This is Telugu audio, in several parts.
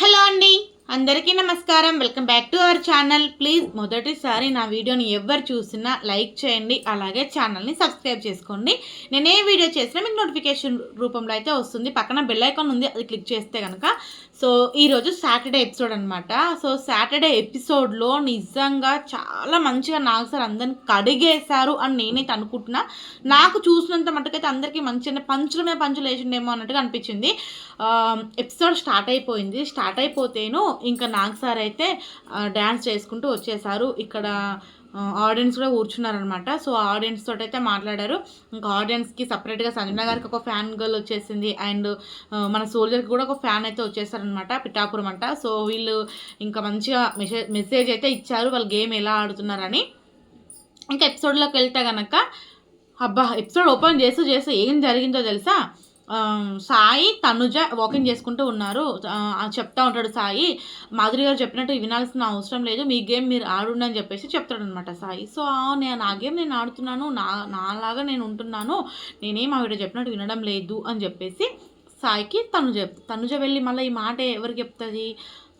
హలో అండి అందరికీ నమస్కారం. Welcome back to our channel please మొదటిసారి నా వీడియోని ఎవరు చూసినా లైక్ చేయండి అలాగే ఛానల్ని సబ్స్క్రైబ్ చేసుకోండి. నేను ఏ వీడియో చేసినా మీకు నోటిఫికేషన్ రూపంలో అయితే వస్తుంది. పక్కన బెల్ ఐకాన్ ఉంది అది క్లిక్ చేస్తే కనుక సో ఈరోజు సాటర్డే ఎపిసోడ్ అనమాట సో సాటర్డే ఎపిసోడ్లో నిజంగా చాలా మంచిగా నాకు సార్ అందరిని కడిగేశారు అని నేనైతే అనుకుంటున్నా. నాకు చూసినంత మటుకైతే అందరికీ మంచిగా పంచుల మీద పంచులు వేసిండేమో అన్నట్టుగా అనిపించింది. ఎపిసోడ్ స్టార్ట్ అయిపోయింది. స్టార్ట్ అయిపోతేను ఇంకా నాగ్ సార్ అయితే డ్యాన్స్ చేసుకుంటూ వచ్చేసారు. ఇక్కడ ఆడియన్స్ కూడా కూర్చున్నారనమాట సో ఆడియన్స్ తోటి అయితే మాట్లాడారు. ఇంకా ఆడియన్స్కి సపరేట్గా సంజన గారికి ఒక ఫ్యాన్ గర్ల్ వచ్చేసింది. అండ్ మన సోల్జర్కి కూడా ఒక ఫ్యాన్ అయితే వచ్చేసారనమాట పిఠాపురం అంట. సో వీళ్ళు ఇంకా మంచిగా మెసేజ్ మెసేజ్ అయితే ఇచ్చారు. వాళ్ళు గేమ్ ఎలా ఆడుతున్నారని. ఇంకా ఎపిసోడ్లోకి వెళ్తే కనుక అబ్బా ఎపిసోడ్ ఓపెన్ చేస్తూ చేస్తూ ఏం జరిగిందో తెలుసా? సాయి తనుజ వాకింగ్ చేసుకుంటూ ఉన్నారు. చెప్తా ఉంటాడు సాయి మాధురి గారు చెప్పినట్టు వినాల్సిన అవసరం లేదు మీ గేమ్ మీరు ఆడుండి అని చెప్పేసి చెప్తాడు అనమాట సాయి. సో నేను నా గేమ్ నేను ఆడుతున్నాను నా నాలాగా నేను ఉంటున్నాను నేనేం ఆవిడ చెప్పినట్టు వినడం లేదు అని చెప్పేసి సాయికి తనుజ తనుజ వెళ్ళి మళ్ళీ ఈ మాట ఎవరికి చెప్తుంది?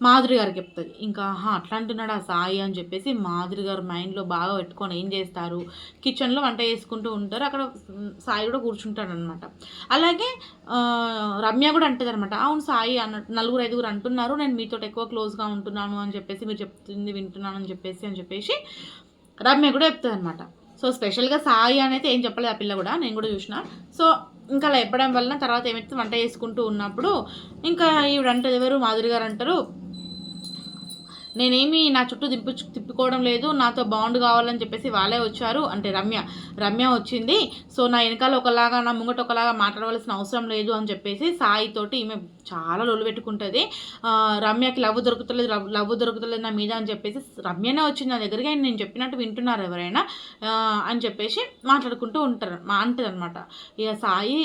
మాధురి గారికి చెప్తుంది. ఇంకా అట్లా అంటున్నాడు ఆ సాయి అని చెప్పేసి మాధురి గారు మైండ్లో బాగా పెట్టుకొని ఏం చేస్తారు? కిచెన్లో వంట చేసుకుంటూ ఉంటారు. అక్కడ సాయి కూడా కూర్చుంటాడు అనమాట అలాగే రమ్య కూడా అంటుంది అనమాట అవును సాయి అన్న నలుగురు ఐదుగురు అంటున్నారు. నేను మీతో ఎక్కువ క్లోజ్గా ఉంటున్నాను అని చెప్పేసి మీరు చెప్తుంది వింటున్నాను అని చెప్పేసి అని చెప్పేసి రమ్య కూడా చెప్తుంది అనమాట సో స్పెషల్గా సాయి అనేది ఏం చెప్పలేదు ఆ పిల్ల కూడా. నేను కూడా చూసిన. సో ఇంకా అలా చెప్పడం వలన తర్వాత ఏమైతే వంట చేసుకుంటూ ఉన్నప్పుడు ఇంకా ఈవిడంటారు ఎవరు? మాధురి గారు అంటారు. నేనేమి నా చుట్టూ తిప్పి తిప్పుకోవడం లేదు నాతో బాండ్ కావాలని చెప్పేసి వాళ్ళే వచ్చారు. అంటే రమ్య రమ్య వచ్చింది. సో నా వెనకాల ఒకలాగా నా ముంగట ఒకలాగా మాట్లాడవలసిన అవసరం లేదు అని చెప్పేసి సాయితోటి ఈమె చాలా లొలు పెట్టుకుంటుంది. రమ్యకి లవ్ దొరుకుతలేదు లవ్ దొరుకుతలేదు నా మీద అని చెప్పేసి రమ్యనే వచ్చింది నా దగ్గరికి. నేను చెప్పినట్టు వింటున్నారు ఎవరైనా అని చెప్పేసి మాట్లాడుకుంటూ ఉంటారు మా అనమాట ఇక సాయి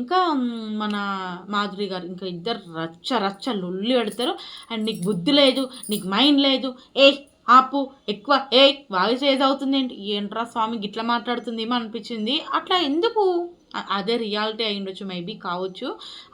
ఇంకా మన మాధురి గారు ఇంకా ఇద్దరు రచ్చ రచ్చ లొల్లి పెడతారు. అండ్ నీకు బుద్ధి లేదు నీకు మైండ్ లేదు ఏ ఆపు ఎక్కువ ఏ వాయిస్ ఏదవుతుంది అవుతుంది ఏంటి ఏంట్రా స్వామి గిట్లా మాట్లాడుతుంది ఏమో అనిపించింది. అట్లా ఎందుకు? అదే రియాలిటీ అయి ఉండొచ్చు మేబీ కావచ్చు.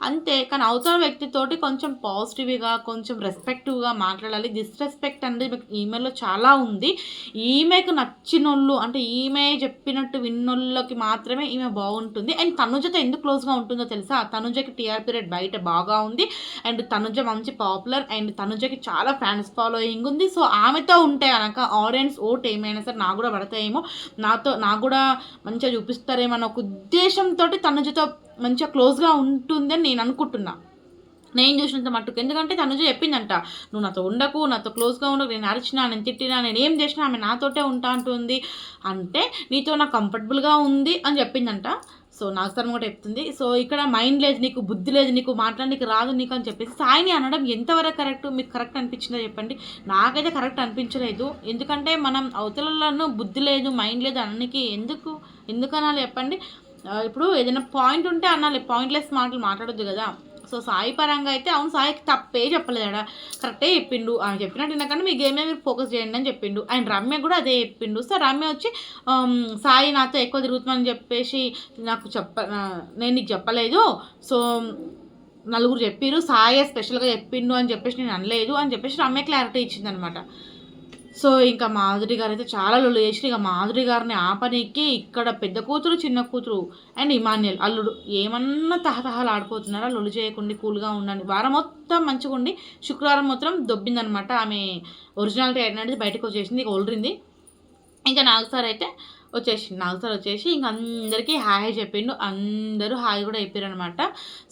అంతే కానీ అవతల వ్యక్తితోటి కొంచెం పాజిటివ్గా కొంచెం రెస్పెక్టివ్గా మాట్లాడాలి. డిస్రెస్పెక్ట్ అనేది మీకు ఈమెయిల్లో చాలా ఉంది. ఈమెకు నచ్చినోళ్ళు అంటే ఈమె చెప్పినట్టు విన్నోళ్ళకి మాత్రమే ఈమె బాగుంటుంది. అండ్ తనుజతో ఎందుకు క్లోజ్గా ఉంటుందో తెలుసా? తనుజకి టీఆర్పీ రేట్ బయట బాగా ఉంది. అండ్ తనుజ మంచి పాపులర్. అండ్ తనుజకి చాలా ఫ్యాన్స్ ఫాలోయింగ్ ఉంది. సో ఆమెతో ఉంటే కనుక ఆడియన్స్ ఓట్ ఏమైనా సరే నాకు కూడా పడతాయేమో. నాతో నాకు కూడా మంచిగా చూపిస్తారేమో అన్న ఒక ఉద్దేశం తోటి తనుజతో మంచిగా క్లోజ్గా ఉంటుందని నేను అనుకుంటున్నా. నేను చూసినంత మట్టుకు. ఎందుకంటే తనుజ చెప్పిందంట నువ్వు నాతో ఉండకు నాతో క్లోజ్గా ఉండకు నేను అరిచినా నేను తిట్టినా నేను ఏం చేసినా ఆమె నాతోటే ఉంటా అంటుంది. అంటే నీతో నాకు కంఫర్టబుల్గా ఉంది అని చెప్పిందంట. సో నాకు తను కూడా చెప్తుంది. సో ఇక్కడ మైండ్ లేదు నీకు బుద్ధి లేదు నీకు మాట్లాడడానికి రాదు నీకు అని చెప్పేసి సాయిని అనడం ఎంతవరకు కరెక్ట్ మీకు కరెక్ట్ అనిపించిందో చెప్పండి. నాకైతే కరెక్ట్ అనిపించలేదు. ఎందుకంటే మనం అవతలలో బుద్ధి లేదు మైండ్ లేదు అన్నికి ఎందుకు? ఎందుకనాలి చెప్పండి? ఇప్పుడు ఏదైనా పాయింట్ ఉంటే అనాలి. పాయింట్లెస్ మాటలు మాట్లాడొద్దు కదా. సో సాయి పరంగా అయితే అవును సాయికి తప్పే చెప్పలేదా కరెక్టే చెప్పిండు. ఆయన చెప్పినట్టు ఎందుకంటే మీ గేమ్ మీరు ఫోకస్ చేయండి అని చెప్పిండు. అండ్ రమ్య కూడా అదే చెప్పిండు. సో రమ్య వచ్చి um, సాయి నాతో ఎక్కువ తిరుగుతుందని చెప్పేసి నాకు చెప్ప నేను నీకు చెప్పలేదు. సో నలుగురు చెప్పిరు సాయి స్పెషల్గా చెప్పిండు అని చెప్పేసి నేను అనలేదు అని చెప్పేసి రమ్య క్లారిటీ ఇచ్చిందనమాట సో ఇంకా మాధురి గారు అయితే చాలా లొల్లు చేసి ఇక మాధురి గారిని ఆపనీకి ఇక్కడ పెద్ద కూతురు చిన్న కూతురు అండ్ ఇమాన్యుల్ అల్లుడు ఏమన్నా తహతహాలు ఆడిపోతున్నారా? లొల్లు చేయకుండా కూల్గా ఉండండి. వారం మొత్తం మంచిగా ఉండి శుక్రవారం మొత్తం దొబ్బిందనమాట. ఆమె ఒరిజినాలిటీ అనేది బయటకు వచ్చేసింది. ఇక ఒలిరింది ఇంకా నాగ్ సార్ అయితే వచ్చేసి నాగ్ సార్ వచ్చేసి ఇంక అందరికీ హాయ్ చెప్పిండు. అందరూ హాయ్ కూడా చెప్పారనమాట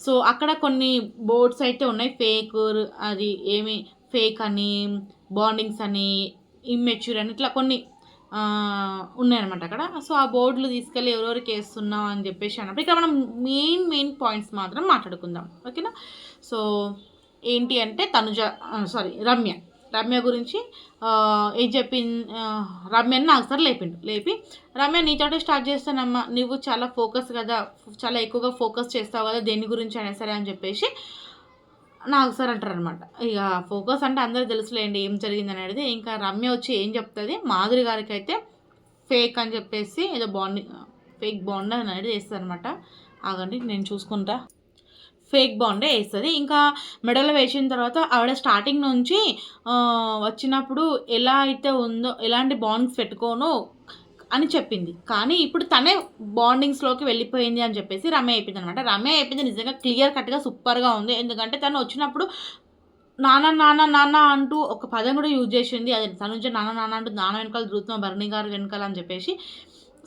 సో అక్కడ కొన్ని బోర్డ్స్ అయితే ఉన్నాయి. ఫేక్ అది ఏమి ఫేక్ అని బాండింగ్స్ అని ఇమ్మెచ్యూర్ అని ఇట్లా కొన్ని ఉన్నాయన్నమాట అక్కడ. సో ఆ బోర్డులు తీసుకెళ్ళి ఎవరెవరికి వేస్తున్నాం అని చెప్పేసి అన్నప్పుడు ఇక్కడ మనం మెయిన్ మెయిన్ పాయింట్స్ మాత్రం మాట్లాడుకుందాం. ఓకేనా? సో ఏంటి అంటే తనుజ సారీ రమ్య. రమ్య గురించి ఏం చెప్పి రమ్యని నాకు సార్ లేపిండు. లేపి రమ్య నీతోటే స్టార్ట్ చేస్తానమ్మా. నువ్వు చాలా ఫోకస్ కదా చాలా ఎక్కువగా ఫోకస్ చేస్తావు కదా దేని గురించి అయినా సరే అని చెప్పేసి నాకు సార్ అంటారు అనమాట ఇక ఫోకస్ అంటే అందరూ తెలుసులేండి ఏం జరిగింది అనేది. ఇంకా రమ్య వచ్చి ఏం చెప్తుంది? మాధురి గారికి అయితే ఫేక్ అని చెప్పేసి ఏదో బాండింగ్ ఫేక్ బాండ్ అనేది చేస్తుంది అనమాట ఆగండి నేను చూసుకుంటా. ఫేక్ బాండే వేస్తుంది. ఇంకా మెడలో వేసిన తర్వాత ఆవిడ స్టార్టింగ్ నుంచి వచ్చినప్పుడు ఎలా అయితే ఉందో ఎలాంటి బాండ్స్ పెట్టుకోను అని చెప్పింది. కానీ ఇప్పుడు తనే బాండింగ్స్లోకి వెళ్ళిపోయింది అని చెప్పేసి రమ్య అయిపోయింది అనమాట. రమ్య అయిపోయింది నిజంగా క్లియర్ కట్గా సూపర్గా ఉంది. ఎందుకంటే తను వచ్చినప్పుడు నాన్న నాన్న నాన్న అంటూ ఒక పదం కూడా యూజ్ చేసింది. అది తనుజ నాన్న నాన్న అంటూ నాన్న వెనకాల ధృతం భరణి గారు వెనకాల అని చెప్పేసి.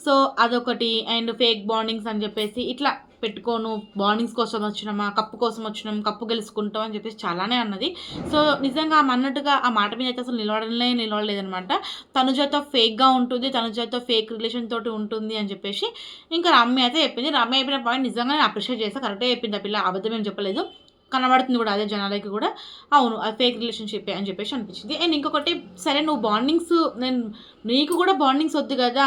సో అదొకటి. అండ్ ఫేక్ బాండింగ్స్ అని చెప్పేసి. ఇట్లా పెట్టుకోను బాండింగ్స్ కోసం వచ్చినామా కప్పు కోసం వచ్చినాం కప్పు గెలుచుకుంటాం అని చెప్పేసి చాలానే అన్నది. సో నిజంగా ఆమె అన్నట్టుగా ఆ మాట మీద అయితే అసలు నిలవడలే నిలవలేదనమాట తనుజతో ఫేక్గా ఉంటుంది తనుజతో ఫేక్ రిలేషన్ తోటి ఉంటుంది అని చెప్పేసి ఇంకా రమ్య అయితే చెప్పింది. రమ్య చెప్పిన పాయింట్ నిజంగా నేను అప్రిషియేట్ చేస్తా కరెక్టే చెప్పింది ఆ పిల్ల. అబద్ధం ఏం చెప్పలేదు. కనబడుతుంది కూడా అదే జనాలకి కూడా. అవును అది ఫేక్ రిలేషన్షిప్ అని చెప్పేసి అనిపించింది. అండ్ ఇంకొకటి సరే నువ్వు బాండింగ్స్ నేను నీకు కూడా బాండింగ్స్ వద్దు కదా.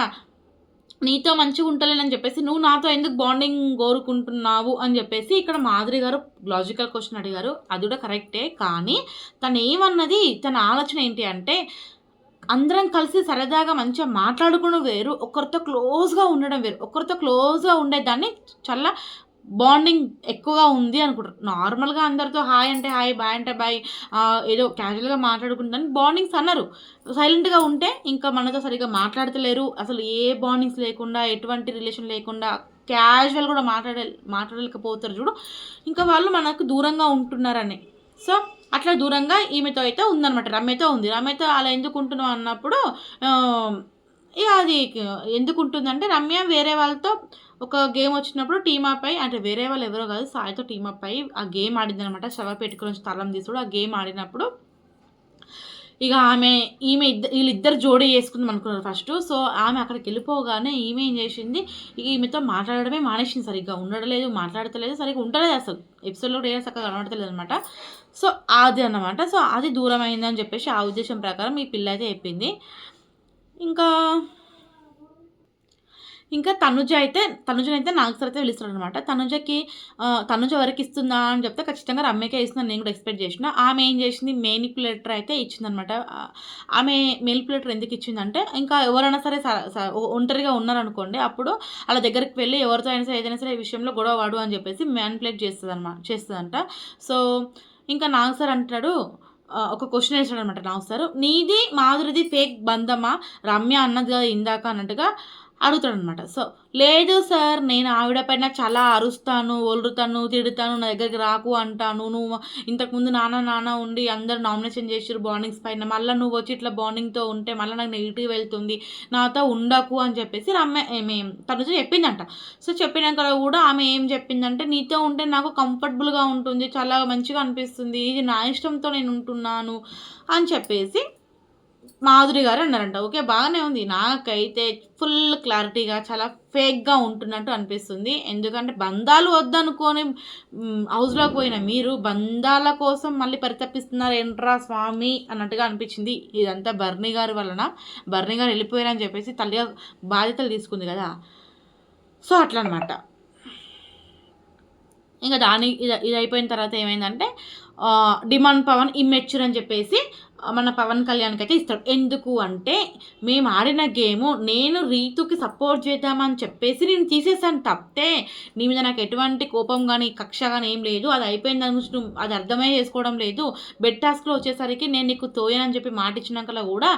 నీతో మంచిగా ఉంటలేనని చెప్పేసి నువ్వు నాతో ఎందుకు బాండింగ్ కోరుకుంటున్నావు? అని చెప్పేసి ఇక్కడ మాధురి గారు లాజికల్ క్వశ్చన్ అడిగారు. అది కూడా కరెక్టే కానీ తను ఏమన్నది తన ఆలోచన ఏంటి అంటే అందరం కలిసి సరదాగా మంచిగా మాట్లాడుకోవడం వేరు ఒకరితో క్లోజ్గా ఉండడం వేరు ఒకరితో క్లోజ్గా ఉండేదాన్ని చాలా బాండింగ్ ఎక్కువగా ఉంది అనుకుంటారు. నార్మల్గా అందరితో హాయ్ అంటే హాయ్ బాయ్ అంటే బాయ్ ఏదో క్యాజువల్గా మాట్లాడుకుంటాను బాండింగ్స్ అన్నారు సైలెంట్గా ఉంటే ఇంకా మనతో సరిగ్గా మాట్లాడతలేరు. అసలు ఏ బాండింగ్స్ లేకుండా ఎటువంటి రిలేషన్ లేకుండా క్యాజువల్ కూడా మాట్లాడే మాట్లాడలేకపోతారు చూడు. ఇంకా వాళ్ళు మనకు దూరంగా ఉంటున్నారని. సో అట్లా దూరంగా ఈమెతో అయితే ఉందన్నమాట. రమ్యతో ఉంది. రమ్యతో అలా ఎందుకు అన్నప్పుడు ఇక అది ఎందుకు ఉంటుందంటే రమ్య వేరే వాళ్ళతో ఒక గేమ్ వచ్చినప్పుడు టీమ్ అయి అంటే వేరే వాళ్ళు ఎవరో కాదు సాయితో టీమ్ అయి ఆ గేమ్ ఆడింది అనమాట శవ పెట్టుకుని స్థలం తీసుడు ఆ గేమ్ ఆడినప్పుడు ఇక ఆమె ఈమె ఇద్దరు వీళ్ళిద్దరు జోడీ చేసుకుందాం అనుకున్నారు ఫస్ట్ సో ఆమె అక్కడికి వెళ్ళిపోగానే ఈమె ఏం చేసింది ఇక ఈమెతో మాట్లాడడమే మానేసింది సరిగ్గా. ఉండడలేదు మాట్లాడతలేదు సరిగ్గా ఉండలేదు అసలు. ఎపిసోడ్లో కూడా ఏ చక్కగా కనబడతలేదు అనమాట సో అది అన్నమాట. సో అది దూరం అయిందని చెప్పేసి ఆ ఉద్దేశం ప్రకారం ఈ పిల్ల అయితే చెప్పింది. ఇంకా ఇంకా తనుజ అయితే తనుజనైతే అయితే సార్ అయితే పిలుస్తాడు అనమాట తనుజకి తనుజ వరకు ఇస్తుందా అని చెప్తే ఖచ్చితంగా రమ్యకే ఇస్తుందని నేను కూడా ఎక్స్పెక్ట్ చేసిన. ఆమె ఏం చేసింది? మేనిపులేటర్ అయితే ఇచ్చిందనమాట ఆమె మేనిపులేటర్ ఎందుకు ఇచ్చిందంటే ఇంకా ఎవరైనా సరే స- ఒంటరిగా ఉన్నారనుకోండి అప్పుడు వాళ్ళ దగ్గరికి వెళ్ళి ఎవరితో అయినా సరే ఏదైనా సరే ఈ విషయంలో గొడవ వాడు అని చెప్పేసి మ్యానిపులేట్ చేస్తుంది అనమాట చేస్తుందంట. సో ఇంకా నాకు సార్ అంటాడు ఒక క్వశ్చన్ వేసాడు అనమాట నాకు సార్. నీది మాధురిది ఫేక్ బంధమా? రమ్య అన్నది కదా ఇందాక అన్నట్టుగా అడుగుతాడు అనమాట సో లేదు సార్ నేను ఆవిడ పైన చాలా అరుస్తాను ఒలురుతాను తిడతాను నా దగ్గరికి రాకు అంటాను. నువ్వు ఇంతకుముందు నాన్న నాన్న ఉండి అందరు నామినేషన్ చేసారు బాండింగ్స్ పైన. మళ్ళీ నువ్వు వచ్చి ఇట్లా బాండింగ్తో ఉంటే మళ్ళీ నాకు నెగిటివ్ వెళ్తుంది. నాతో ఉండకు అని చెప్పేసి రమ్య ఏమి తను చెప్పిందంట. సో చెప్పినాక కూడా ఆమె ఏం చెప్పిందంటే నీతో ఉంటే నాకు కంఫర్టబుల్గా ఉంటుంది చాలా మంచిగా అనిపిస్తుంది. ఇది నా ఇష్టంతో నేను ఉంటున్నాను అని చెప్పేసి మాధురి గారు అన్నారంట. ఓకే బాగానే ఉంది. నాకైతే ఫుల్ క్లారిటీగా చాలా ఫేక్గా ఉంటున్నట్టు అనిపిస్తుంది. ఎందుకంటే బంధాలు వద్దనుకొని హౌస్లో హౌస్లోకి పోయిన మీరు బంధాల కోసం మళ్ళీ పరితపిస్తున్నారు ఏంట్రా స్వామి అన్నట్టుగా అనిపించింది. ఇదంతా బర్నీ గారి వలన. బర్నీ గారు వెళ్ళిపోయారని చెప్పేసి తల్లిగా బాధ్యతలు తీసుకుంది కదా. సో అట్లా అనమాట ఇంకా దాని ఇది ఇది అయిపోయిన తర్వాత ఏమైందంటే డిమాండ్ పవన్ ఇమ్మెచ్యూర్ అని చెప్పేసి మన పవన్ కళ్యాణ్కి అయితే ఇస్తాడు. ఎందుకు అంటే మేము ఆడిన గేము నేను రీతుకి సపోర్ట్ చేద్దామని చెప్పేసి నేను తీసేసాను తప్పితే నీ మీద నాకు ఎటువంటి కోపం కానీ కక్ష కానీ ఏం లేదు. అది అయిపోయింది దాని గురించి నువ్వు అది అర్థమే చేసుకోవడం లేదు. బెడ్ టాస్క్లో వచ్చేసరికి నేను నీకు తోయనని చెప్పి మాట ఇచ్చినాకలా కూడా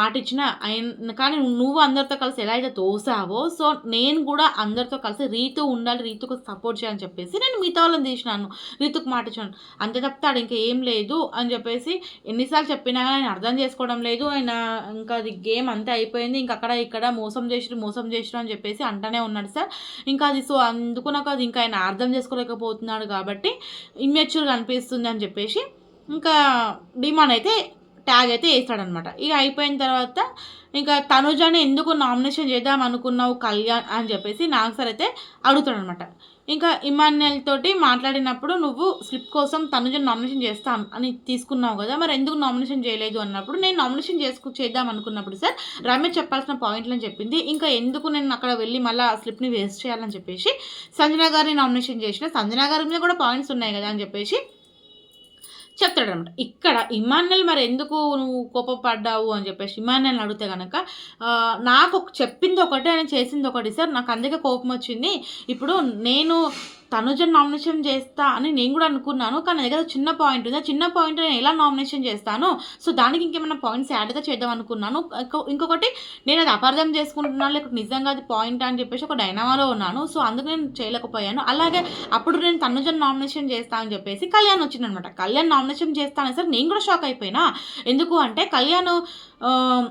మాట ఇచ్చిన ఆయన కానీ నువ్వు అందరితో కలిసి ఎలా అయితే తోసావో సో నేను కూడా అందరితో కలిసి రీతు ఉండాలి రీతుకు సపోర్ట్ చేయాలని చెప్పేసి నేను మిగతా వాళ్ళని తీసినాను. రీతుకు మాట ఇచ్చాను. అంతే తప్పితే ఇంకా ఏం లేదు అని చెప్పేసి ఎన్నిసార్లు చెప్పినా కానీ ఆయన అర్థం చేసుకోవడం లేదు. ఆయన ఇంకా అది గేమ్ అంతే అయిపోయింది. ఇంకా అక్కడ ఇక్కడ మోసం చేసిరు మోసం చేసిరు అని చెప్పేసి అంటనే ఉన్నాడు సార్. ఇంకా అది సో అందుకు నాకు అది ఇంకా ఆయన అర్థం చేసుకోలేకపోతున్నాడు కాబట్టి ఇమ్మెచ్యూర్గా అనిపిస్తుంది అని చెప్పేసి ఇంకా డిమాండ్ అయితే ట్యాగ్ అయితే వేస్తాడనమాట ఇక అయిపోయిన తర్వాత ఇంకా తనుజాని ఎందుకు నామినేషన్ చేద్దాం అనుకున్నావు కళ్యాణ్ అని చెప్పేసి నాకు సార్ అయితే అడుగుతాడనమాట ఇంకా ఇమాన్యుయల్ తోటి మాట్లాడినప్పుడు నువ్వు స్లిప్ కోసం తనుజను నామినేషన్ చేస్తాం అని తీసుకున్నావు కదా మరి ఎందుకు నామినేషన్ చేయలేదు అన్నప్పుడు నేను నామినేషన్ చేసుకు చేద్దాం అనుకున్నప్పుడు సార్ రమేష్ చెప్పాల్సిన పాయింట్లని అని చెప్పింది. ఇంకా ఎందుకు నేను అక్కడ వెళ్ళి మళ్ళీ ఆ స్లిప్ని వేస్ట్ చేయాలని చెప్పేసి సంజన గారిని నామినేషన్ చేసిన సంజన గారి మీద కూడా పాయింట్స్ ఉన్నాయి కదా అని చెప్పేసి చెప్తాడు అనమాట ఇక్కడ ఇమాన్యుల్ మరి ఎందుకు నువ్వు కోపపడ్డావు అని చెప్పేసి ఇమాన్యుల్ని అడిగితే కనుక నాకు ఒక- చెప్పింది ఒకటి ఆయన చేసింది ఒకటి సార్ నాకు అందుకే కోపం వచ్చింది ఇప్పుడు నేను తనుజ నామినేషన్ చేస్తా అని నేను కూడా అనుకున్నాను. కానీ దగ్గర చిన్న పాయింట్ ఉంది. ఆ చిన్న పాయింట్ నేను ఎలా నామినేషన్ చేస్తాను? సో దానికి ఇంకేమైనా పాయింట్స్ యాడ్గా చేద్దాం అనుకున్నాను. ఇంకో- ఇంకొకటి నేను అది అపార్థం చేసుకుంటున్నాను. లేకపోతే నిజంగా అది పాయింట్ అని చెప్పేసి ఒక డైనామాలో ఉన్నాను. సో అందుకు నేను చేయలేకపోయాను. అలాగే అప్పుడు నేను తనుజన్ నామినేషన్ చేస్తా అని చెప్పేసి కళ్యాణ్ వచ్చిందనమాట. కళ్యాణ్ నామినేషన్ చేస్తాను సరే నేను కూడా షాక్ అయిపోయినా. ఎందుకు అంటే కళ్యాణ్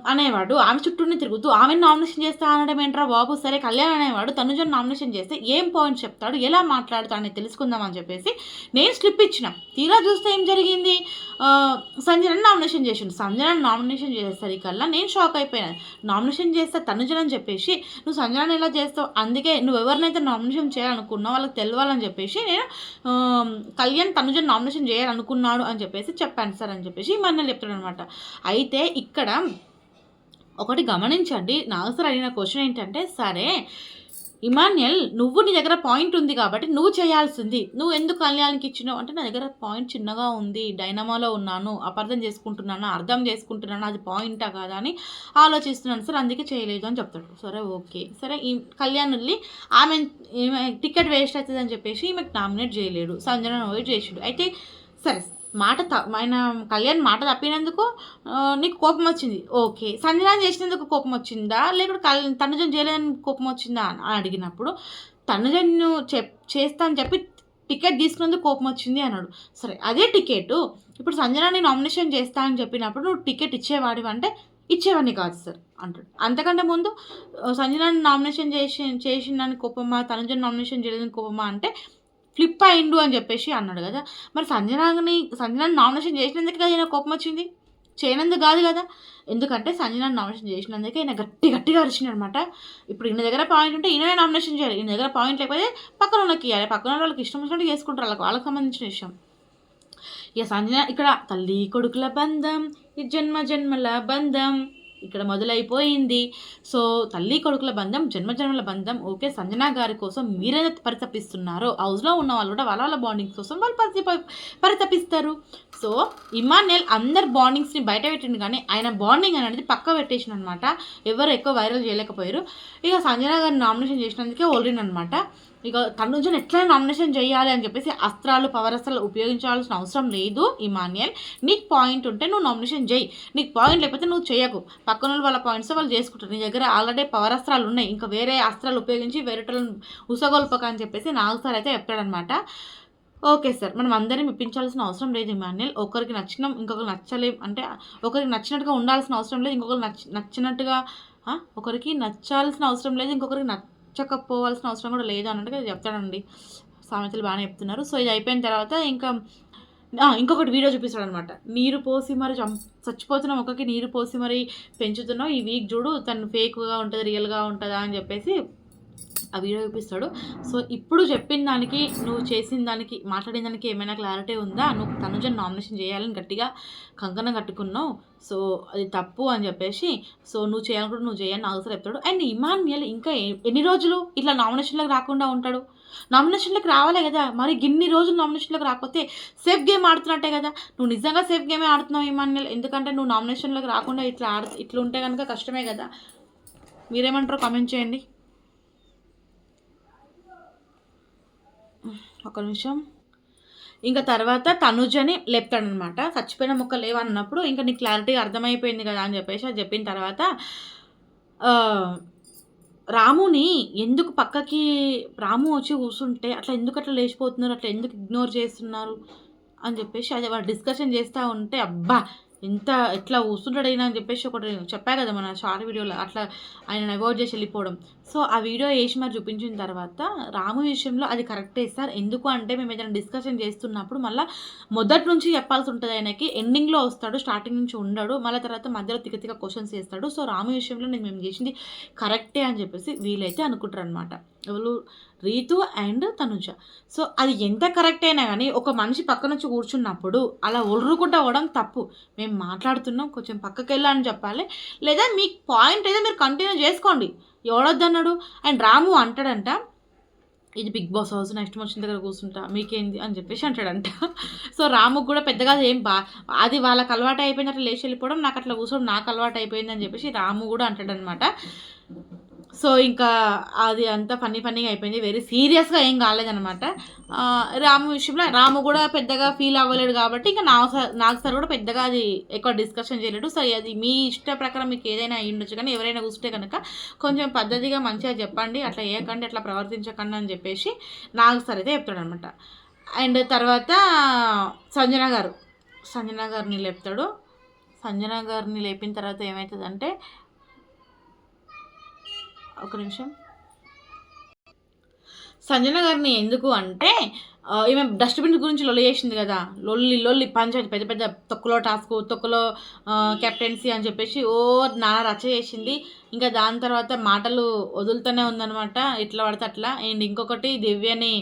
అనేవాడు ఆమె చుట్టూనే తిరుగుతూ ఆమె నామినేషన్ చేస్తా అనడం ఏంట్రా బాబు? సరే కళ్యాణ్ అనేవాడు తనుజన్ నామినేషన్ చేస్తే ఏం పాయింట్ చెప్తాడు? ఎలా మాట్లా అని తెలుసుకుందాం అని చెప్పేసి నేను స్లిప్ ఇచ్చిన. తీరా చూస్తే ఏం జరిగింది? సంజనని నామినేషన్ చేసిండు. సంజనని నామినేషన్ చేసేసరికల్లా నేను షాక్ అయిపోయాను. నామినేషన్ చేస్తే తనుజన్ అని చెప్పేసి నువ్వు సంజనని ఎలా చేస్తావు? అందుకే నువ్వు ఎవరినైతే నామినేషన్ చేయాలనుకున్నావు వాళ్ళకి తెలవాలని చెప్పేసి నేను కళ్యాణ్ తనుజన్ నామినేషన్ చేయాలనుకున్నాడు అని చెప్పేసి చెప్పాను సార్ అని చెప్పేసి మన చెప్తాడు అనమాట అయితే ఇక్కడ ఒకటి గమనించండి. నాకు సార్ అడిగిన క్వశ్చన్ ఏంటంటే సరే ఇమాన్యల్ నువ్వు నీ దగ్గర పాయింట్ ఉంది కాబట్టి నువ్వు చేయాల్సింది. నువ్వు ఎందుకు కళ్యాణ్కి ఇచ్చినావు? అంటే నా దగ్గర పాయింట్ చిన్నగా ఉంది. డైనమాలో ఉన్నాను. అపార్థం చేసుకుంటున్నాను? అర్థం చేసుకుంటున్నాను? అది పాయింటా కాదా? అని ఆలోచిస్తున్నాను. సార్ అందుకే చేయలేదు అని చెప్తాడు. సరే ఓకే. సరే ఈ కళ్యాణ్ వెళ్ళి ఆమె టికెట్ వేస్ట్ అవుతుంది అని చెప్పేసి ఈమెకు నామినేట్ చేయలేడు. సంజన పోయి చేసాడు. అయితే సరే మాట త ఆయన కళ్యాణ్ మాట తప్పినందుకు నీకు కోపం వచ్చింది. ఓకే. సంజన చేసినందుకు కోపం వచ్చిందా? లేకపోతే కల్ తనుజన్ చేయలేదని కోపం వచ్చిందా? అని అడిగినప్పుడు తనుజన్ను చెప్ చేస్తా అని చెప్పి టికెట్ తీసుకున్నందుకు కోపం వచ్చింది అన్నాడు. సరే అదే టికెట్ ఇప్పుడు సంజనాని నామినేషన్ చేస్తా అని చెప్పినప్పుడు నువ్వు టికెట్ ఇచ్చేవాడివి అంటే ఇచ్చేవాడిని కాదు సార్ అంటాడు. అంతకంటే ముందు సంజనాన్ని నామినేషన్ చేసి చేసిన కోపమా? తనుజన్ నామినేషన్ చేయలేదని కోపమా? అంటే ఫ్లిప్ అయిండు అని చెప్పేసి అన్నాడు కదా. మరి సంజనాని సంజనాని నామినేషన్ చేసినందుకే కదా ఈయన కోపం వచ్చింది? చేయనందుకు కాదు కదా. ఎందుకంటే సంజనాని నామినేషన్ చేసినందుకే ఈయన గట్టి గట్టిగా అరిచింది అనమాట ఇప్పుడు ఈయన దగ్గర పాయింట్ ఉంటే ఈయన నామినేషన్ చేయాలి. ఈయన దగ్గర పాయింట్ లేకపోతే పక్కన వాళ్ళకి ఇవ్వాలి పక్కన వాళ్ళకి ఇష్టం వచ్చినట్టు చేసుకుంటారు. వాళ్ళకి వాళ్ళకి సంబంధించిన విషయం. ఇక సంజన ఇక్కడ తల్లి కొడుకుల బంధం ఈ జన్మ జన్మల బంధం ఇక్కడ మొదలైపోయింది. సో తల్లి కొడుకుల బంధం జన్మజన్మల బంధం ఓకే సంజన గారి కోసం మీరేదైతే పరితపిస్తున్నారో హౌస్లో ఉన్న వాళ్ళు కూడా వాళ్ళ వాళ్ళ బాండింగ్స్ కోసం వాళ్ళు పరిత పరితపిస్తారు. సో ఇమాన్యుల్ అందరు బాండింగ్స్ని బయట పెట్టిండు కానీ ఆయన బాండింగ్ అనేది పక్క పెట్టేసిన అనమాట ఎవరు ఎక్కువ వైరల్ చేయలేకపోయారు. ఇక సంజన గారిని నామినేషన్ చేసినందుకే ఓల్రిన్ అనమాట ఇక తనుజన్ ఎట్లయినా నామినేషన్ చేయాలి అని చెప్పేసి అస్త్రాలు పవర్ అస్త్రాలు ఉపయోగించాల్సిన అవసరం లేదు ఇమాన్యుయల్. నీకు పాయింట్ ఉంటే నువ్వు నామినేషన్ చేయి. నీకు పాయింట్ లేకపోతే నువ్వు చేయకు. పక్కన వాళ్ళు వాళ్ళ పాయింట్స్ వాళ్ళు చేసుకుంటారు. నీ దగ్గర ఆల్రెడీ పవర్ అస్త్రాలు ఉన్నాయి. ఇంకా వేరే అస్త్రాలు ఉపయోగించి వేరేటోళ్ళని ఉసగొల్పక అని చెప్పేసి నాలుగు సార్ అయితే చెప్తాడనమాట ఓకే సార్ మనం అందరినీ మెప్పించాల్సిన అవసరం లేదు ఇమాన్యుల్ ఒకరికి నచ్చిన ఇంకొకరికి నచ్చలేం అంటే ఒకరికి నచ్చినట్టుగా ఉండాల్సిన అవసరం లేదు ఇంకొకరికి నచ్చ నచ్చినట్టుగా ఒకరికి నచ్చాల్సిన అవసరం లేదు ఇంకొకరికి నచ్చకపోవాల్సిన అవసరం కూడా లేదు అన్నట్టుగా చెప్తాడండి. సామెతలు బాగానే చెప్తున్నారు. సో ఇది అయిపోయిన తర్వాత ఇంకా ఇంకొకటి వీడియో చూపిస్తాడు అనమాట నీరు పోసి మరి చం చచ్చిపోతున్న మొక్కకి నీరు పోసి మరి పెంచుతున్నావు. ఈ వీక్ చూడు తను ఫేక్గా ఉంటుంది రియల్గా ఉంటుందా అని చెప్పేసి ఆ వీడియో చూపిస్తాడు. సో ఇప్పుడు చెప్పిన దానికి నువ్వు చేసిన దానికి మాట్లాడిన దానికి ఏమైనా క్లారిటీ ఉందా? నువ్వు తనుజన్ నామినేషన్ చేయాలని గట్టిగా కంకణం కట్టుకున్నావు. సో అది తప్పు అని చెప్పేసి సో నువ్వు చేయాలనుకుంటే నువ్వు చేయని అవసరం చెప్తాడు. అండ్ ఇమాన్యుయల్ ఇంకా ఎన్ని రోజులు ఇట్లా నామినేషన్లకు రాకుండా ఉంటాడు? నామినేషన్లకు రావాలి కదా. మరి గిన్ని రోజులు నామినేషన్లకు రాకపోతే సేఫ్ గేమ్ ఆడుతున్నట్టే కదా. నువ్వు నిజంగా సేఫ్ గేమే ఆడుతున్నావు ఇమాన్యల్ ఎందుకంటే నువ్వు నామినేషన్లకు రాకుండా ఇట్లా ఆడు ఇట్లా ఉంటే కనుక కష్టమే కదా. మీరేమంటారో కామెంట్ చేయండి. ఒక నిమిషం. ఇంకా తర్వాత తనుజని లేపుతాడనమాట చచ్చిపోయిన మొక్క లేవన్నప్పుడు ఇంకా నీకు క్లారిటీ అర్థమైపోయింది కదా అని చెప్పేసి అది చెప్పిన తర్వాత రాముని ఎందుకు పక్కకి రాము వచ్చి కూర్చుంటే అట్లా ఎందుకు అట్లా లేచిపోతున్నారు? అట్లా ఎందుకు ఇగ్నోర్ చేస్తున్నారు? అని చెప్పేసి అది వాడు డిస్కషన్ చేస్తూ ఉంటే అబ్బా ఎంత ఎట్లా కూర్చుంటాడు అయినా అని చెప్పేసి ఒకటి చెప్పా కదా మన షార్ట్ వీడియోలో అట్లా ఆయన అవాయిడ్ చేసి వెళ్ళిపోవడం. సో ఆ వీడియో వేసి మరి చూపించిన తర్వాత రాము విషయంలో అది కరెక్టే సార్. ఎందుకు అంటే మేము ఏదైనా డిస్కషన్ చేస్తున్నప్పుడు మళ్ళీ మొదటి నుంచి చెప్పాల్సి ఉంటుంది ఆయనకి. ఎండింగ్లో వస్తాడు స్టార్టింగ్ నుంచి ఉండడు. మళ్ళీ తర్వాత మధ్యలో తిక తిక క్వశ్చన్స్ చేస్తాడు. సో రాము విషయంలో నేను మేము చేసింది కరెక్టే అని చెప్పేసి వీలైతే అనుకుంటారు అనమాట ఎవరు? రీతు అండ్ తనుజ. సో అది ఎంత కరెక్ట్ అయినా కానీ ఒక మనిషి పక్క నుంచి కూర్చున్నప్పుడు అలా ఒర్రుకుంటా అవ్వడం తప్పు. మేము మాట్లాడుతున్నాం కొంచెం పక్కకి వెళ్ళాలని చెప్పాలి. లేదా మీ పాయింట్ అయితే మీరు కంటిన్యూ చేసుకోండి. ఎవడొద్దన్నాడు? అండ్ రాము అంటాడంట ఇది బిగ్ బాస్ హౌస్ నా వచ్చిన దగ్గర కూర్చుంటా మీకేంది? అని చెప్పేసి అంటాడంట. సో రాముకు కూడా పెద్దగా ఏం బా అది వాళ్ళకి అలవాటు అయిపోయింది అట్లా లేచి వెళ్ళిపోవడం నాకు అట్లా కూర్చోవడం నాకు అలవాటు అయిపోయింది అని చెప్పేసి రాము కూడా అంటాడనమాట. సో ఇంకా అది అంతా ఫన్నీ ఫన్నీగా అయిపోయింది. వెరీ సీరియస్గా ఏం కాలేదనమాట రాము విషయంలో రాము కూడా పెద్దగా ఫీల్ అవ్వలేడు కాబట్టి ఇంకా నా నాకు సార్ కూడా పెద్దగా అది ఎక్కువ డిస్కషన్ చేయలేడు. సో అది మీ ఇష్ట ప్రకారం మీకు ఏదైనా అయ్యి ఉండొచ్చు కానీ ఎవరైనా చూస్తే కనుక కొంచెం పద్ధతిగా మంచిగా చెప్పండి అట్లా ఏకండి అట్లా ప్రవర్తించకండి అని చెప్పేసి నాకు సార్ అయితే చెప్తాడనమాట అండ్ తర్వాత సంజన గారు సంజన గారిని లేపుతాడు. సంజన గారిని లేపిన తర్వాత ఏమవుతుందంటే ఒక నిమిషం. సంజన గారిని ఎందుకు అంటే ఈమె డస్ట్బిన్ గురించి లొల్లి చేసింది కదా. లొల్లి లొల్లి పంచాయతీ పెద్ద పెద్ద తొక్కులో టాస్క్ తొక్కులో కెప్టెన్సీ అని చెప్పేసి ఓ నానా రచ్చ చేసింది. ఇంకా దాని తర్వాత మాటలు వదులుతూనే ఉందన్నమాట. ఇట్లా పడితే అట్లా. అండ్ ఇంకొకటి దివ్యని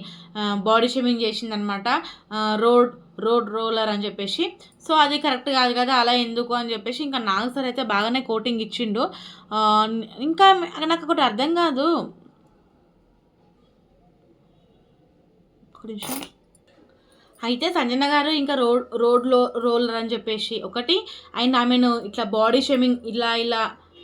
బాడీ షేమింగ్ చేసిందనమాట రోడ్ రోడ్ రోలర్ అని చెప్పేసి. సో అది కరెక్ట్ కాదు కదా అలా ఎందుకు అని చెప్పేసి ఇంకా నాగ్ సార్ అయితే బాగానే కోటింగ్ ఇచ్చిండు. ఇంకా నాకు ఒకటి అర్థం కాదు. ఒక నిమిషం. అయితే సంజన గారు ఇంకా రోడ్ రోడ్లో రోలర్ అని చెప్పేసి ఒకటి. అండ్ ఆమెను ఇట్లా బాడీ షేమింగ్ ఇలా ఇలా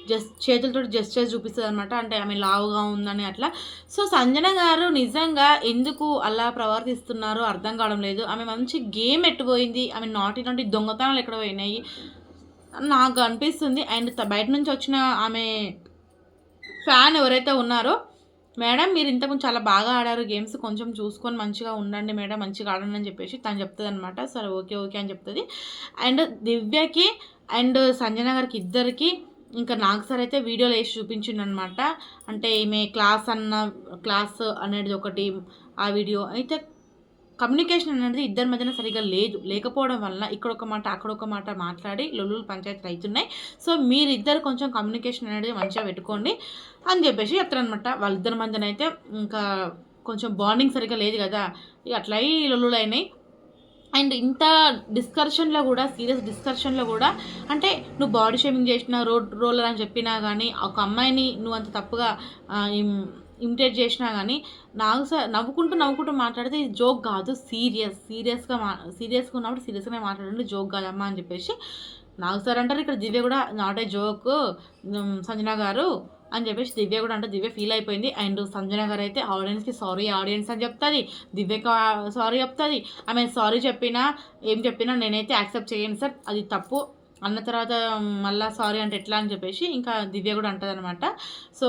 జస్ట్ చేతులతో జస్ట్ చేసి చూపిస్తుంది అనమాట అంటే ఆమె లావుగా ఉందని అట్లా. సో సంజన గారు నిజంగా ఎందుకు అలా ప్రవర్తిస్తున్నారో అర్థం కావడం లేదు. ఆమె మంచి గేమ్ ఎట్టుపోయింది ఆమె నాటి నాటి దొంగతనాలు ఎక్కడ పోయినాయి? నాకు అనిపిస్తుంది. అండ్ బయట నుంచి వచ్చిన ఆమె ఫ్యాన్ ఎవరైతే ఉన్నారో మేడం మీరు ఇంతకుముందు చాలా బాగా ఆడారు గేమ్స్ కొంచెం చూసుకొని మంచిగా ఉండండి మేడం మంచిగా ఆడండి అని చెప్పేసి తను చెప్తుంది అనమాట సరే ఓకే ఓకే అని చెప్తుంది. అండ్ దివ్యకి అండ్ సంజన గారికి ఇద్దరికి ఇంకా నాకు సార్ అయితే వీడియోలు వేసి చూపించిండు అనమాట అంటే ఈమె క్లాస్ అన్న క్లాస్ అనేది ఒకటి ఆ వీడియో. అయితే కమ్యూనికేషన్ అనేది ఇద్దరి మధ్యన సరిగా లేదు. లేకపోవడం వలన ఇక్కడ ఒక మాట అక్కడ ఒక మాట మాట్లాడి లొల్లులు పంచాయతీలు అవుతున్నాయి సో మీరిద్దరు కొంచెం కమ్యూనికేషన్ అనేది మంచిగా పెట్టుకోండి అని చెప్పేసి చెప్తారనమాట వాళ్ళిద్దరి మధ్యన అయితే ఇంకా కొంచెం బాండింగ్ సరిగా లేదు కదా. ఇక అట్లా అయి లొల్లులు అయినాయి. అండ్ ఇంత డిస్కర్షన్లో కూడా సీరియస్ డిస్కర్షన్లో కూడా అంటే నువ్వు బాడీ షేమింగ్ చేసిన రోడ్ రోలర్ అని చెప్పినా కానీ ఒక అమ్మాయిని నువ్వు అంత తప్పుగా ఇమిటేట్ చేసినా కానీ నాకు నవ్వుకుంటూ నవ్వుకుంటూ మాట్లాడితే ఇది జోక్ కాదు సీరియస్ సీరియస్గా మా సీరియస్గా ఉన్నప్పుడు సీరియస్గానే మాట్లాడండి జోక్ కాదమ్మా అని చెప్పేసి నాకు సార్ అంటారు ఇక్కడ దివ్య కూడా నాట్ ఏ జోక్ సంజన గారు అని చెప్పేసి దివ్య కూడా అంటే దివ్య ఫీల్ అయిపోయింది. అండ్ సంజన గారు అయితే ఆడియన్స్కి సారీ ఆడియన్స్ అని చెప్తుంది దివ్యకి సారీ చెప్తుంది. ఆమె సారీ చెప్పినా ఏం చెప్పినా నేనైతే యాక్సెప్ట్ చేయను సార్. అది తప్పు. అన్న తర్వాత మళ్ళీ సారీ అంటే ఎట్లా అని చెప్పేసి ఇంకా దివ్య కూడా అంటుంది అనమాట సో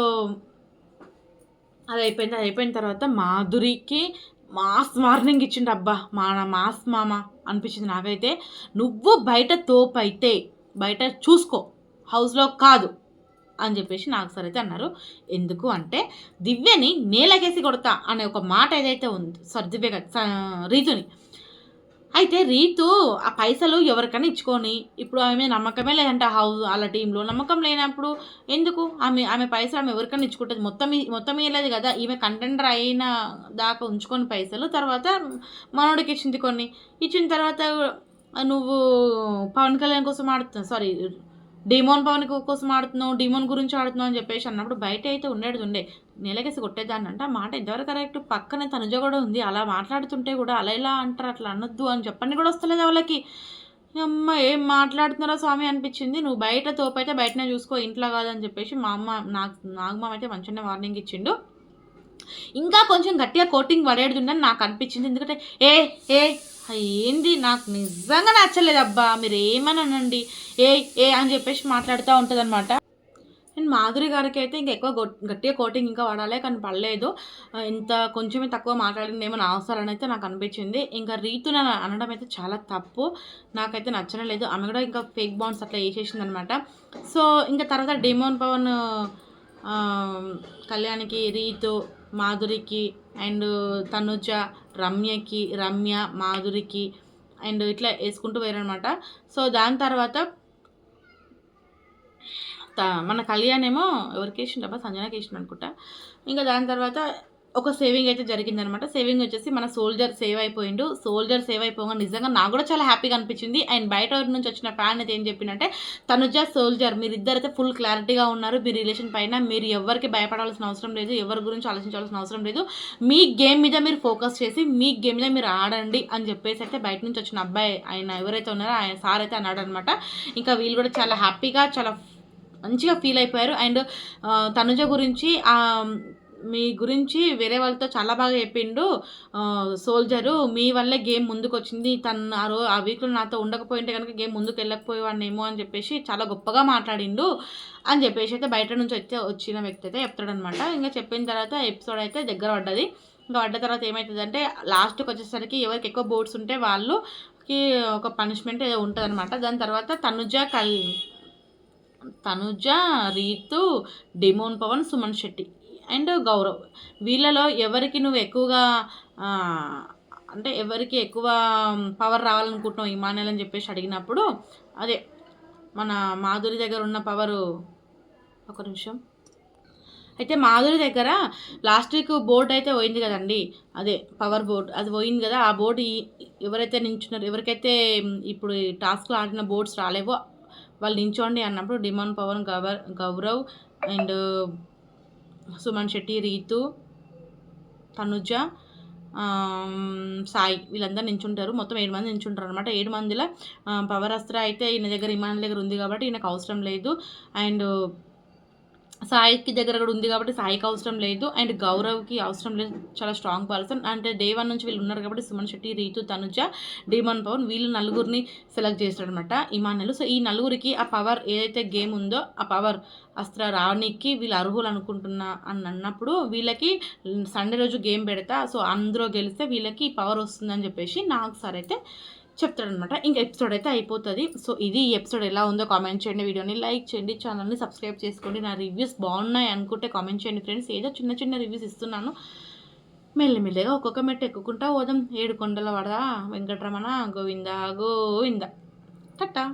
అది అయిపోయింది అది అయిపోయిన తర్వాత మాధురికి మాస్ వార్నింగ్ ఇచ్చిండు అబ్బా మా మాస్ మామ అనిపించింది నాకైతే. నువ్వు బయట తోపైతే బయట చూసుకో హౌస్లో కాదు అని చెప్పేసి నాకు సరైతే అన్నారు. ఎందుకు అంటే దివ్యని నేలకేసి కొడతా అనే ఒక మాట ఏదైతే ఉంది సారీ దివ్య స- రీతుని. అయితే రీతు ఆ పైసలు ఎవరికైనా ఇచ్చుకొని ఇప్పుడు ఆమె నమ్మకమే లేదంటే హౌస్ వాళ్ళ టీంలో నమ్మకం లేనప్పుడు ఎందుకు? ఆమె ఆమె పైసలు ఆమె ఎవరికైనా ఇచ్చుకుంటుంది. మొత్తం మొత్తం ఇవ్వలేదు కదా ఈమె కంటెండర్ అయిన దాకా ఉంచుకొని పైసలు తర్వాత మనోడికి ఇచ్చింది కొన్ని. ఇచ్చిన తర్వాత నువ్వు పవన్ కళ్యాణ్ కోసం ఆడుతున్నావు సారీ డిమోన్ పవన్ కోసం ఆడుతున్నావు డిమోన్ గురించి ఆడుతున్నావు అని చెప్పేసి అన్నప్పుడు బయట అయితే ఉండేది ఉండే. నెలకేసి కొట్టేదాన్ని అంటే. మాట ఇంతవరకు కరెక్ట్? పక్కనే తనుజ కూడా ఉంది. అలా మాట్లాడుతుంటే కూడా అలా ఇలా అంటారు? అట్లా అనొద్దు అని చెప్పండి కూడా వస్తలేదు వాళ్ళకి. అమ్మ ఏం మాట్లాడుతున్నారో స్వామి అనిపించింది. నువ్వు బయట తోపైతే బయటనే చూసుకో ఇంట్లో కాదని చెప్పేసి మా అమ్మ నాకు నాగమామ అయితే మంచిగానే వార్నింగ్ ఇచ్చిండు. ఇంకా కొంచెం గట్టిగా కోటింగ్ పడేడుందని నాకు అనిపించింది. ఎందుకంటే ఏ ఏ ఏంది? నాకు నిజంగా నచ్చలేదు అబ్బా. మీరు ఏమనండి ఏ ఏ అని చెప్పేసి మాట్లాడుతూ ఉంటుంది అనమాట నేను మాధురి గారికి అయితే ఇంకా ఎక్కువ గట్టిగా కోటింగ్ ఇంకా వాడాలి కానీ పడలేదు. ఇంత కొంచెమే తక్కువ మాట్లాడింది నా అవసరం అయితే నాకు అనిపించింది. ఇంకా రీతున అనడం అయితే చాలా తప్పు. నాకైతే నచ్చడం లేదు ఆమె కూడా ఇంకా ఫేక్ బాండ్స్ అట్లా వేసేసింది అనమాట సో ఇంకా తర్వాత డిమోన్ పవన్ కళ్యాణ్కి రీతు మాధురికి అండ్ తనుజ రమ్యకి రమ్య మాధురికి అండ్ ఇట్లా వేసుకుంటూ పోయారనమాట సో దాని తర్వాత త- మన కళ్యాణ్ ఏమో ఎవరికి వేసిండబ్బా సంజనకి వేసిండు అనుకుంటా. ఇంకా దాని తర్వాత ఒక సేవింగ్ అయితే జరిగిందనమాట. సేవింగ్ వచ్చేసి మన సోల్జర్ సేవ్ అయిపోయిండు. సోల్జర్ సేవ్ అయిపోగా నిజంగా నాకు కూడా చాలా హ్యాపీగా అనిపించింది. అండ్ బయట ఊరి నుంచి వచ్చిన ఫ్యాన్ అయితే ఏం చెప్పిందంటే తనుజ సోల్జర్ మీరు అయితే ఫుల్ క్లారిటీగా ఉన్నారు. మీ రిలేషన్ పైన మీరు ఎవరికి భయపడాల్సిన అవసరం లేదు. ఎవరి గురించి ఆలోచించాల్సిన అవసరం లేదు. మీ గేమ్ మీద మీరు ఫోకస్ చేసి మీ గేమ్ మీద మీరు ఆడండి అని చెప్పేసి అయితే బయట నుంచి వచ్చిన అబ్బాయి ఆయన ఎవరైతే ఉన్నారో ఆయన సార్ అయితే అన్నాడు అనమాట ఇంకా వీళ్ళు కూడా చాలా హ్యాపీగా చాలా మంచిగా ఫీల్ అయిపోయారు. అండ్ తనుజ గురించి మీ గురించి వేరే వాళ్ళతో చాలా బాగా చెప్పిండు. సోల్జరు మీ వల్లే గేమ్ ముందుకు వచ్చింది తను ఆ రో ఆ వీక్లో నాతో ఉండకపోయింటే కనుక గేమ్ ముందుకు వెళ్ళకపోయేవాడినేమో అని చెప్పేసి చాలా గొప్పగా మాట్లాడిండు. అని చెప్పేసి అయితే బయట నుంచి వచ్చే వచ్చిన వ్యక్తి అయితే చెప్తాడనమాట ఇంకా చెప్పిన తర్వాత ఎపిసోడ్ అయితే దగ్గర పడ్డది. ఇంకా పడ్డ తర్వాత ఏమవుతుందంటే లాస్ట్కి వచ్చేసరికి ఎవరికి ఎక్కువ బోర్డ్స్ ఉంటే వాళ్ళకి ఒక పనిష్మెంట్ ఏదో ఉంటుంది అనమాట దాని తర్వాత తనుజ కల్ తనుజ రీతు డిమోన్ పవన్ సుమన్ శెట్టి. అండ్ గౌరవ్. వీళ్ళలో ఎవరికి నువ్వు ఎక్కువగా అంటే ఎవరికి ఎక్కువ పవర్ రావాలనుకుంటున్నావు ఇమానుయల్ అని చెప్పేసి అడిగినప్పుడు అదే మన మాధురి దగ్గర ఉన్న పవరు ఒక నిమిషం. అయితే మాధురి దగ్గర లాస్ట్ వీక్ బోర్డు అయితే పోయింది కదండి. అదే పవర్ బోర్డ్ అది పోయింది కదా. ఆ బోర్డు ఎవరైతే నించున్నారు ఎవరికైతే ఇప్పుడు ఈ టాస్క్లో ఆడిన బోర్డ్స్ రాలేవో వాళ్ళు నించోండి అన్నప్పుడు డిమాండ్ పవర్ గవర్ గౌరవ్ అండ్ సుమన్ శెట్టి రీతు తనుజ సాయి వీళ్ళందరూ నించుంటారు. మొత్తం ఏడు మంది నించుంటారు అనమాట ఏడు మందిలో పవర్ అస్త్ర అయితే ఈయన దగ్గర ఇమాన్ దగ్గర ఉంది కాబట్టి ఈయనకు అవసరం లేదు. అండ్ సాయికి దగ్గర కూడా ఉంది కాబట్టి సాయికి అవసరం లేదు. అండ్ గౌరవ్కి అవసరం లేదు. చాలా స్ట్రాంగ్ పర్సన్. అంటే డే వన్ నుంచి వీళ్ళు ఉన్నారు కాబట్టి సుమన్ శెట్టి రీతు తనుజ డీమన్ పవన్ వీళ్ళు నలుగురిని సెలెక్ట్ చేస్తాడనమాట ఇమానులు సో ఈ నలుగురికి ఆ పవర్ ఏదైతే గేమ్ ఉందో ఆ పవర్ అస్త్ర రావడానికి వీళ్ళు అర్హులు అనుకుంటున్నా అని అన్నప్పుడు వీళ్ళకి సండే రోజు గేమ్ పెడతా. సో అందులో గెలిస్తే వీళ్ళకి పవర్ వస్తుందని చెప్పేసి నాకు సార్ అయితే చెప్తాడనమాట ఇంకా ఎపిసోడ్ అయితే అయిపోతుంది. సో ఇది ఈ ఎపిసోడ్ ఎలా ఉందో కామెంట్ చేయండి. వీడియోని లైక్ చేయండి. ఛానల్ని సబ్స్క్రైబ్ చేసుకోండి. నా రివ్యూస్ బాగున్నాయి అనుకుంటే కామెంట్ చేయండి ఫ్రెండ్స్ ఏదో చిన్న చిన్న రివ్యూస్ ఇస్తున్నాను. మెల్లిమెల్లిగా ఒక్కొక్క మెట్టు ఎక్కుకుంటా పోదాం. ఏడు కొండల వడదా వెంకటరమణ గోవింద గోవింద. టట్టా